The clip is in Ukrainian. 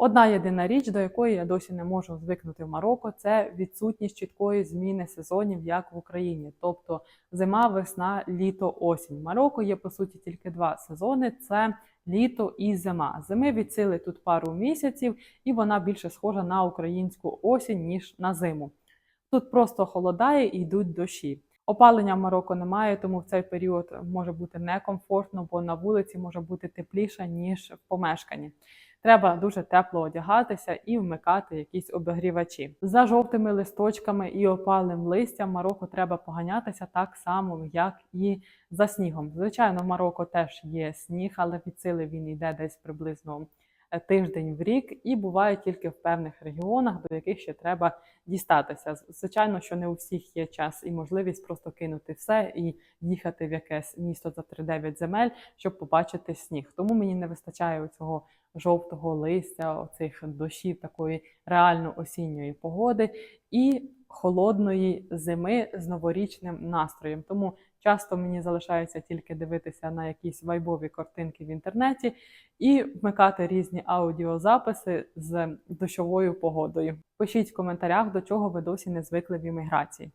Одна єдина річ, до якої я досі не можу звикнути в Марокко, це відсутність чіткої зміни сезонів, як в Україні. Тобто зима, весна, літо, осінь. В Марокко є по суті тільки два сезони: це літо і зима. Зими від сили тут пару місяців, і вона більше схожа на українську осінь ніж на зиму. Тут просто холодає і йдуть дощі. Опалення в Марокко немає, тому в цей період може бути некомфортно, бо на вулиці може бути тепліше ніж в помешканні. Треба дуже тепло одягатися і вмикати якісь обігрівачі. За жовтими листочками і опалим листям Марокко треба поганятися так само, як і за снігом. Звичайно, в Марокко теж є сніг, але від сили він йде десь приблизно тиждень в рік, і буває тільки в певних регіонах, до яких ще треба дістатися. Звичайно, що не у всіх є час і можливість просто кинути все і їхати в якесь місто за 3-9 земель, щоб побачити сніг. Тому мені не вистачає цього жовтого листя, оцих дощів, такої реально осінньої погоди і холодної зими з новорічним настроєм. Тому часто мені залишається тільки дивитися на якісь вайбові картинки в інтернеті і вмикати різні аудіозаписи з дощовою погодою. Пишіть в коментарях, до чого ви досі не звикли в імміграції.